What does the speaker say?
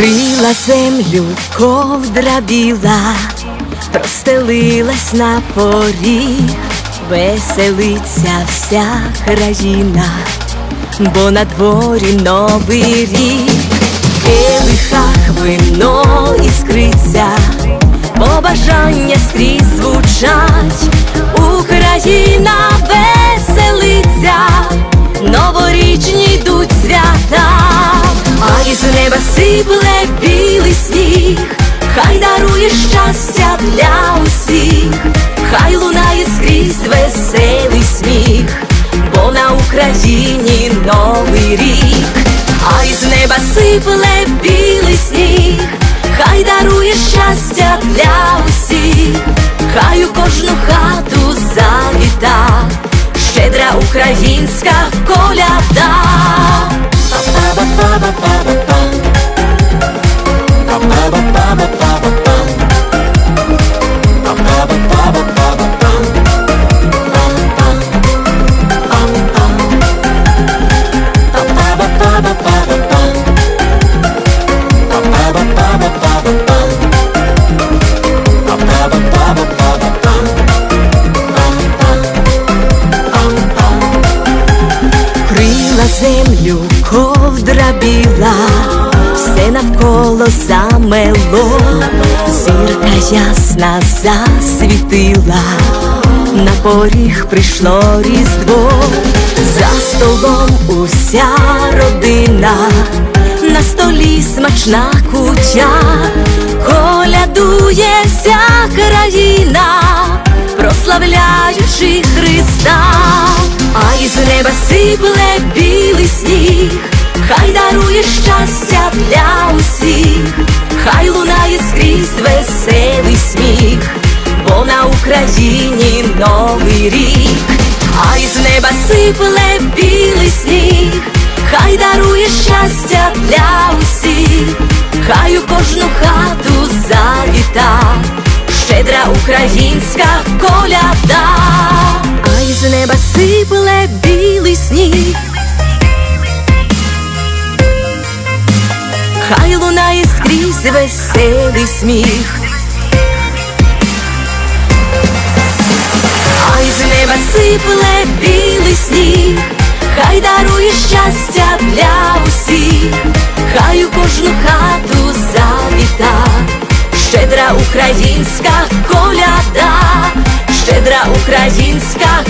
Крила землю ковдра біла, простелилась на поріг, веселиться вся країна, бо на дворі новий рік, в келихах вино іскриться, побажання скрізь звучать, Україна веселиться, новорічні йдуть свята. А із неба сипле білий сніг, хай дарує щастя для усіх, хай лунає скрізь веселий сміх, бо на Україні новий рік, а із неба сипле білий сніг, хай дарує щастя для усіх, хай у кожну хату завіта, щедра українська коляда. Землю, ковдра біла, все навколо замело, зірка ясна засвітила, на поріг прийшло різдво, за столом уся родина, на столі смачна кутя, колядує вся країна, прославляючи Христа, а із неба сипле білий сніг, хай дарує щастя для усіх, хай лунає скрізь веселий сміх, бо на Україні новий рік, а із неба сипле білий сніг, хай дарує щастя для усіх, хай у кожну хату завіта, щедра українська скрізь веселий сміх, а із неба сипле білий сніг, хай дарує щастя для усіх, хай у кожну хату завіта, щедра українська коляда, щедра українська